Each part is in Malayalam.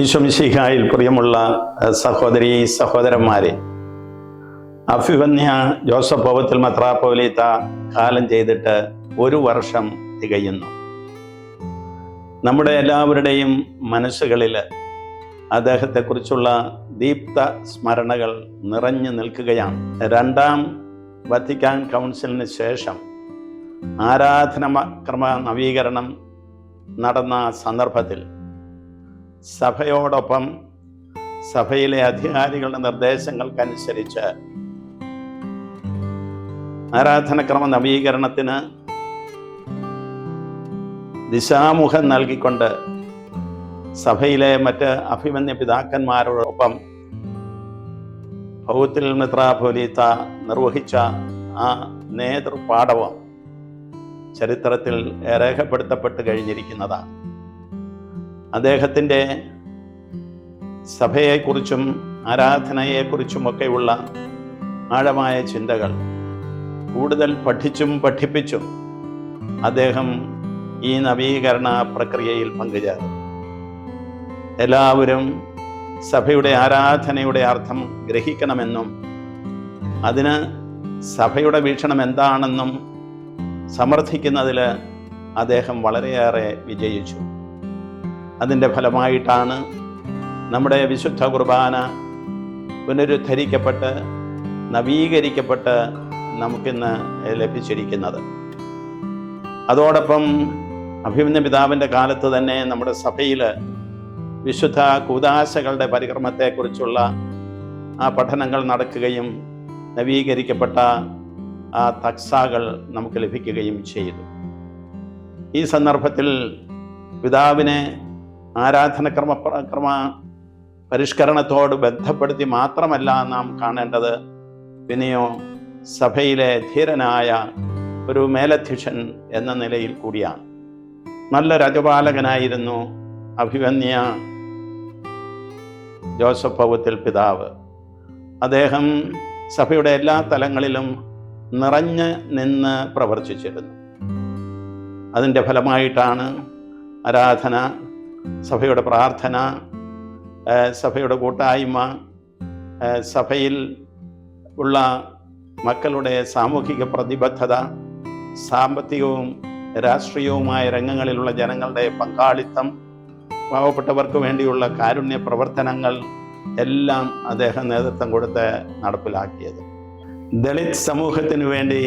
ഈശ്വമിശിഹായിൽ പ്രിയമുള്ള സഹോദരി സഹോദരന്മാരെ അഭിവന്യ ജോസഫ് ഭവത്തിൽ മത്രാപ്പോലീത്ത കാലം ചെയ്തിട്ട് ഒരു വർഷം തികയുന്നു. നമ്മുടെ എല്ലാവരുടെയും മനസ്സുകളിൽ അദ്ദേഹത്തെക്കുറിച്ചുള്ള ദീപ്ത സ്മരണകൾ നിറഞ്ഞു നിൽക്കുകയാണ്. രണ്ടാം വത്തിക്കാൻ കൗൺസിലിന് ശേഷം ആരാധന ക്രമ നവീകരണം നടന്ന സന്ദർഭത്തിൽ സഭയോടൊപ്പം സഭയിലെ അധികാരികളുടെ നിർദ്ദേശങ്ങൾക്കനുസരിച്ച് ആരാധനക്രമ നവീകരണത്തിന് ദിശാമുഖം നൽകിക്കൊണ്ട് സഭയിലെ മറ്റ് അഭിമന്യ പിതാക്കന്മാരോടൊപ്പം ഭൗത്തിൽ മിത്രാപോലീത്ത നിർവഹിച്ച ആ നേതൃപാഠവം ചരിത്രത്തിൽ രേഖപ്പെടുത്തപ്പെട്ട് കഴിഞ്ഞിരിക്കുന്നതാണ്. അദ്ദേഹത്തിന്റെ സഭയെക്കുറിച്ചും ആരാധനയെക്കുറിച്ചുമൊക്കെയുള്ള ആഴമായ ചിന്തകൾ കൂടുതൽ പഠിച്ചും പഠിപ്പിച്ചും അദ്ദേഹം ഈ നവീകരണ പ്രക്രിയയിൽ പങ്കുചേർന്നു. എല്ലാവരും സഭയുടെ ആരാധനയുടെ അർത്ഥം ഗ്രഹിക്കണമെന്നും അതിന് സഭയുടെ വീക്ഷണം എന്താണെന്നും സമർത്ഥിക്കുന്നതിൽ അദ്ദേഹം വളരെയേറെ വിജയിച്ചു. അതിന്റെ ഫലമായിട്ടാണ് നമ്മുടെ വിശുദ്ധ കുർബാന പുനരുദ്ധരിക്കപ്പെട്ട് നവീകരിക്കപ്പെട്ട് നമുക്കിന്ന് ലഭിച്ചിരിക്കുന്നത്. അതോടൊപ്പം അഭിമന്യ പിതാവിന്റെ കാലത്ത് തന്നെ നമ്മുടെ സഭയിൽ വിശുദ്ധ കൂതാശകളുടെ പരിക്രമത്തെക്കുറിച്ചുള്ള ആ പഠനങ്ങൾ നടക്കുകയും നവീകരിക്കപ്പെട്ട ആ തക്സാകൾ നമുക്ക് ലഭിക്കുകയും ചെയ്തു. ഈ സന്ദർഭത്തിൽ പിതാവിനെ ആരാധനക്രമ ക്രമ പരിഷ്കരണത്തോട് ബന്ധപ്പെടുത്തി മാത്രമല്ല നാം കാണേണ്ടത് പിന്നെയോ സഭയിലെ ധീരനായ ഒരു മേലധ്യക്ഷൻ എന്ന നിലയിൽ കൂടിയാണ്. നല്ല രജപാലകനായിരുന്നു അഭിവന്യ ജോസഫ് പൗത്തിൽ പിതാവ്. അദ്ദേഹം സഭയുടെ എല്ലാ തലങ്ങളിലും നിറഞ്ഞ് നിന്ന് പ്രവർത്തിച്ചിരുന്നു. അതിന്റെ ഫലമായിട്ടാണ് ആരാധന സഭയുടെ പ്രാർത്ഥന സഭയുടെ കൂട്ടായ്മ സഭയിൽ ഉള്ള മക്കളുടെ സാമൂഹിക പ്രതിബദ്ധത സാമ്പത്തികവും രാഷ്ട്രീയവുമായ രംഗങ്ങളിലുള്ള ജനങ്ങളുടെ പങ്കാളിത്തം പാവപ്പെട്ടവർക്ക് വേണ്ടിയുള്ള കാരുണ്യ പ്രവർത്തനങ്ങൾ എല്ലാം അദ്ദേഹം നേതൃത്വം കൊടുത്ത് നടപ്പിലാക്കിയത്. ദളിത് സമൂഹത്തിന് വേണ്ടി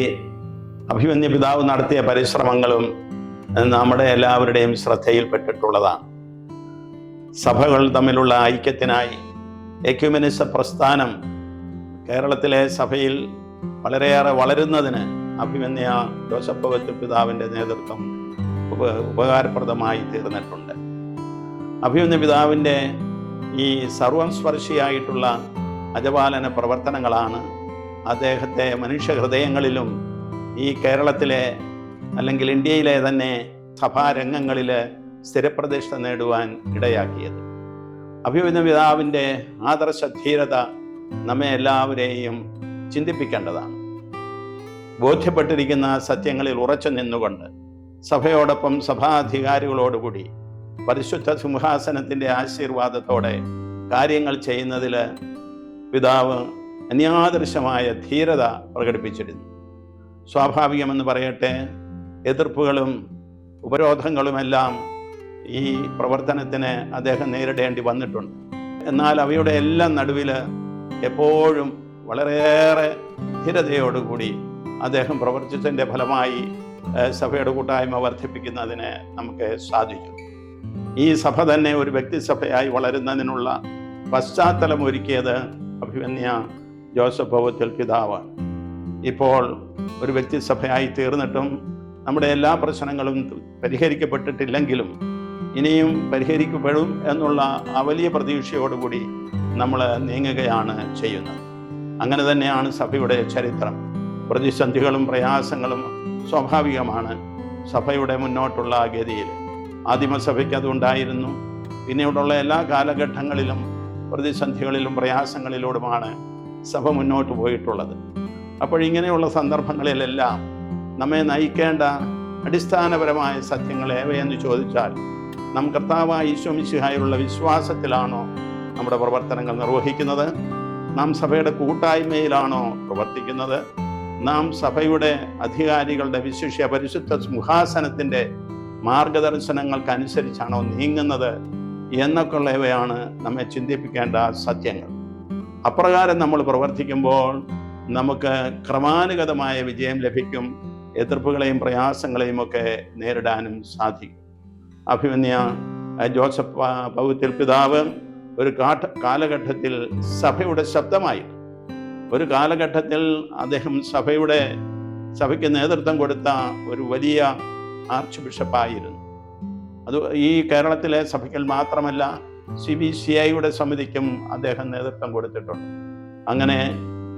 അഭിമന്യ പിതാവ് നടത്തിയ പരിശ്രമങ്ങളും നമ്മുടെ എല്ലാവരുടെയും ശ്രദ്ധയിൽപ്പെട്ടിട്ടുള്ളതാണ്. സഭകൾ തമ്മിലുള്ള ഐക്യത്തിനായി എക്യുമിനിസ പ്രസ്ഥാനം കേരളത്തിലെ സഭയിൽ വളരെയേറെ വളരുന്നതിന് അഭിമന്യ ജോസഫ് പൗത്തിൽ പിതാവിന്റെ നേതൃത്വം ഉപ ഉപകാരപ്രദമായി തീർന്നിട്ടുണ്ട്. അഭിമന്യ പിതാവിന്റെ ഈ സർവം സ്പർശിയായിട്ടുള്ള അജപാലന പ്രവർത്തനങ്ങളാണ് അദ്ദേഹത്തെ മനുഷ്യഹൃദയങ്ങളിലും ഈ കേരളത്തിലെ അല്ലെങ്കിൽ ഇന്ത്യയിലെ തന്നെ സഭാരംഗങ്ങളിൽ സ്ഥിരപ്രതിഷ്ഠ നേടുവാൻ ഇടയാക്കിയത്. അഭിമന്യ പിതാവിന്റെ ആദർശധീരത നമ്മെ എല്ലാവരെയും ചിന്തിപ്പിക്കേണ്ടതാണ്. ബോധ്യപ്പെട്ടിരിക്കുന്ന സത്യങ്ങളിൽ ഉറച്ചു നിന്നുകൊണ്ട് സഭയോടൊപ്പം സഭാധികാരികളോടുകൂടി പരിശുദ്ധ സിംഹാസനത്തിന്റെ ആശീർവാദത്തോടെ കാര്യങ്ങൾ ചെയ്യുന്നതിൽ പിതാവ് അന്യാദൃശമായ ധീരത പ്രകടിപ്പിച്ചിരുന്നു. സ്വാഭാവികമെന്ന് പറയട്ടെ എതിർപ്പുകളും ഉപരോധങ്ങളുമെല്ലാം ഈ പ്രവർത്തനത്തിന് അദ്ദേഹം നേരിടേണ്ടി വന്നിട്ടുണ്ട്. എന്നാൽ അവയുടെ എല്ലാം നടുവിൽ എപ്പോഴും വളരെയേറെ സ്ഥിരതയോടുകൂടി അദ്ദേഹം പ്രവർത്തിച്ചതിന്റെ ഫലമായി സഭയുടെ കൂട്ടായ്മ വർദ്ധിപ്പിക്കുന്നതിന് നമുക്ക് സാധിച്ചു ഈ സഭ തന്നെ ഒരു വ്യക്തിസഭയായി വളരുന്നതിനുള്ള പശ്ചാത്തലം ഒരുക്കിയത് അഭിമന്യ ജോസഫ് ഭവത്തിൽ പിതാവാണ്. ഇപ്പോൾ ഒരു വ്യക്തിസഭയായി തീർന്നിട്ടും നമ്മുടെ എല്ലാ പ്രശ്നങ്ങളും പരിഹരിക്കപ്പെട്ടിട്ടില്ലെങ്കിലും ഇനിയും പരിഹരിക്കപ്പെടും എന്നുള്ള ആ വലിയ പ്രതീക്ഷയോടുകൂടി നമ്മൾ നീങ്ങുകയാണ് ചെയ്യുന്നത്. അങ്ങനെ തന്നെയാണ് സഭയുടെ ചരിത്രം. പ്രതിസന്ധികളും പ്രയാസങ്ങളും സ്വാഭാവികമാണ് സഭയുടെ മുന്നോട്ടുള്ള ഗതിയിൽ. ആദിമസഭയ്ക്ക് അതുണ്ടായിരുന്നു. പിന്നീടുള്ള എല്ലാ കാലഘട്ടങ്ങളിലും പ്രതിസന്ധികളിലും പ്രയാസങ്ങളിലൂടുമാണ് സഭ മുന്നോട്ട് പോയിട്ടുള്ളത്. അപ്പോൾ ഇങ്ങനെയുള്ള സന്ദർഭങ്ങളിലെല്ലാം നമ്മെ നയിക്കേണ്ട അടിസ്ഥാനപരമായ സത്യങ്ങൾ ഏവയെന്ന് ചോദിച്ചാൽ നാം കർത്താവായ ഈശോമിശിഹായുള്ള വിശ്വാസത്തിലാണോ നമ്മുടെ പ്രവർത്തനങ്ങൾ നിർവഹിക്കുന്നത്? നാം സഭയുടെ കൂട്ടായ്മയിലാണോ പ്രവർത്തിക്കുന്നത്? നാം സഭയുടെ അധികാരികളുടെ വിശിഷ്യ പരിശുദ്ധ സിംഹാസനത്തിന്റെ മാർഗദർശനങ്ങൾക്കനുസരിച്ചാണോ നീങ്ങുന്നത് എന്നൊക്കെയുള്ളവയാണ് നമ്മെ ചിന്തിപ്പിക്കേണ്ട സത്യങ്ങൾ. അപ്രകാരം നമ്മൾ പ്രവർത്തിക്കുമ്പോൾ നമുക്ക് ക്രമാനുഗതമായ വിജയം ലഭിക്കും എതിർപ്പുകളെയും പ്രയാസങ്ങളെയും ഒക്കെ നേരിടാനും സാധിക്കും. അഭിമന്യ ജോസഫ് പൗത്തിൽ പിതാവ് ഒരു കാട്ട കാലഘട്ടത്തിൽ സഭയുടെ ശബ്ദമായി. ഒരു കാലഘട്ടത്തിൽ അദ്ദേഹം സഭയുടെ സഭയ്ക്ക് നേതൃത്വം കൊടുത്ത ഒരു വലിയ ആർച്ച് ബിഷപ്പായിരുന്നു അത് ഈ കേരളത്തിലെ സഭയ്ക്കൽ മാത്രമല്ല സി ബി സി ഐയുടെ സമിതിക്കും അദ്ദേഹം നേതൃത്വം കൊടുത്തിട്ടുണ്ട്. അങ്ങനെ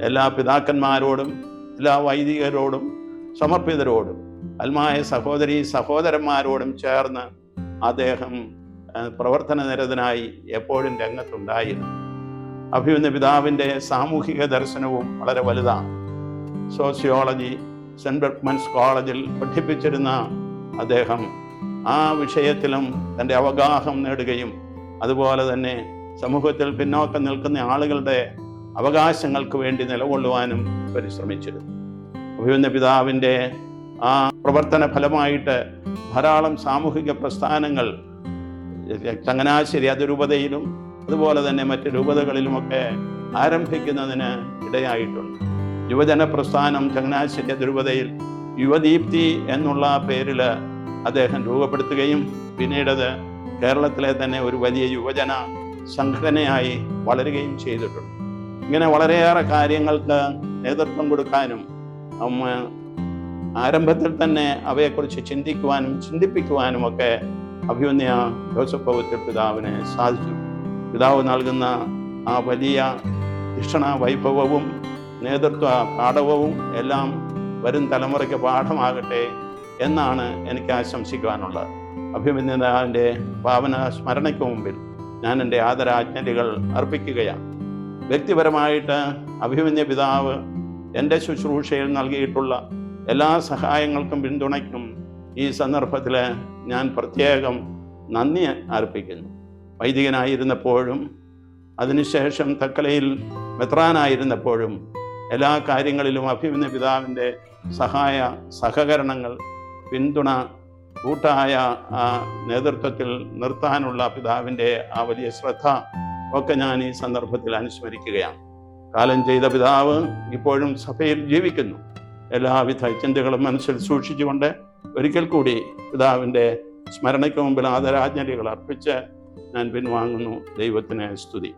എല്ലാ പിതാക്കന്മാരോടും എല്ലാ വൈദികരോടും സമർപ്പിതരോടും അൽമായ സഹോദരി സഹോദരന്മാരോടും ചേർന്ന് അദ്ദേഹം പ്രവർത്തന നിരതനായി എപ്പോഴും രംഗത്തുണ്ടായിരുന്നു. അഭിമന്യ പിതാവിന്റെ സാമൂഹിക ദർശനവും വളരെ വലുതാണ്. സോഷ്യോളജി സെന്റ് ബെർഗ്മൻസ് കോളേജിൽ പഠിപ്പിച്ചിരുന്ന അദ്ദേഹം ആ വിഷയത്തിലും തന്റെ അവഗാഹം നേടുകയും അതുപോലെ തന്നെ സമൂഹത്തിൽ പിന്നോക്കം നിൽക്കുന്ന ആളുകളുടെ അവകാശങ്ങൾക്ക് വേണ്ടി നിലകൊള്ളുവാനും പരിശ്രമിച്ചിരുന്നു. അഭിമന്യ പിതാവിന്റെ ആ പ്രവർത്തന ഫലമായിട്ട് ധാരാളം സാമൂഹിക പ്രസ്ഥാനങ്ങൾ ചങ്ങനാശ്ശേരി അതിരൂപതയിലും അതുപോലെ തന്നെ മറ്റ് രൂപതകളിലുമൊക്കെ ആരംഭിക്കുന്നതിന് ഇടയായിട്ടുണ്ട്. യുവജന പ്രസ്ഥാനം ചങ്ങനാശ്ശേരി അതിരൂപതയിൽ യുവദീപ്തി എന്നുള്ള പേരിൽ അദ്ദേഹം രൂപപ്പെടുത്തുകയും പിന്നീടത് കേരളത്തിലെ തന്നെ ഒരു വലിയ യുവജന സംഘടനയായി വളരുകയും ചെയ്തിട്ടുണ്ട്. ഇങ്ങനെ വളരെയേറെ കാര്യങ്ങൾക്ക് നേതൃത്വം കൊടുക്കാനും ആരംഭത്തിൽ തന്നെ അവയെക്കുറിച്ച് ചിന്തിക്കുവാനും ചിന്തിപ്പിക്കുവാനും ഒക്കെ അഭിമന്യ ജോസഫ് പൗത്ര പിതാവിന് സാധിച്ചു. പിതാവ് നൽകുന്ന ആ വലിയ ശിക്ഷണ വൈഭവവും നേതൃത്വ പാഠവും എല്ലാം വരും തലമുറയ്ക്ക് പാഠമാകട്ടെ എന്നാണ് എനിക്ക് ആശംസിക്കുവാനുള്ളത്. അഭിമന്യതാവിന്റെ ഭാവന സ്മരണയ്ക്ക് മുമ്പിൽ ഞാൻ എന്റെ ആദരാജ്ഞലികൾ അർപ്പിക്കുകയാണ്. വ്യക്തിപരമായിട്ട് അഭിമന്യ പിതാവ് എന്റെ ശുശ്രൂഷയിൽ നൽകിയിട്ടുള്ള എല്ലാ സഹായങ്ങൾക്കും പിന്തുണയ്ക്കും ഈ സന്ദർഭത്തിൽ ഞാൻ പ്രത്യേകം നന്ദി അർപ്പിക്കുന്നു. വൈദികനായിരുന്നപ്പോഴും അതിനുശേഷം തക്കലയിൽ മെത്രാനായിരുന്നപ്പോഴും എല്ലാ കാര്യങ്ങളിലും അഭിമന്യ പിതാവിന്റെ സഹായ സഹകരണങ്ങൾ പിന്തുണ കൂട്ടായ നേതൃത്വത്തിൽ നിർത്താനുള്ള പിതാവിന്റെ ആ വലിയ ശ്രദ്ധ ഒക്കെ ഞാൻ ഈ സന്ദർഭത്തിൽ അനുസ്മരിക്കുകയാണ്. കാലം ചെയ്ത പിതാവ് ഇപ്പോഴും സഭയിൽ ജീവിക്കുന്നു. എല്ലാവിധ ചിന്തകളും മനസ്സിൽ സൂക്ഷിച്ചുകൊണ്ട് ഒരിക്കൽ കൂടി പിതാവിന്റെ സ്മരണയ്ക്ക് മുമ്പിൽ ആദരാജ്ഞലികൾ അർപ്പിച്ച് ഞാൻ പിൻവാങ്ങുന്നു. ദൈവത്തിന് സ്തുതി.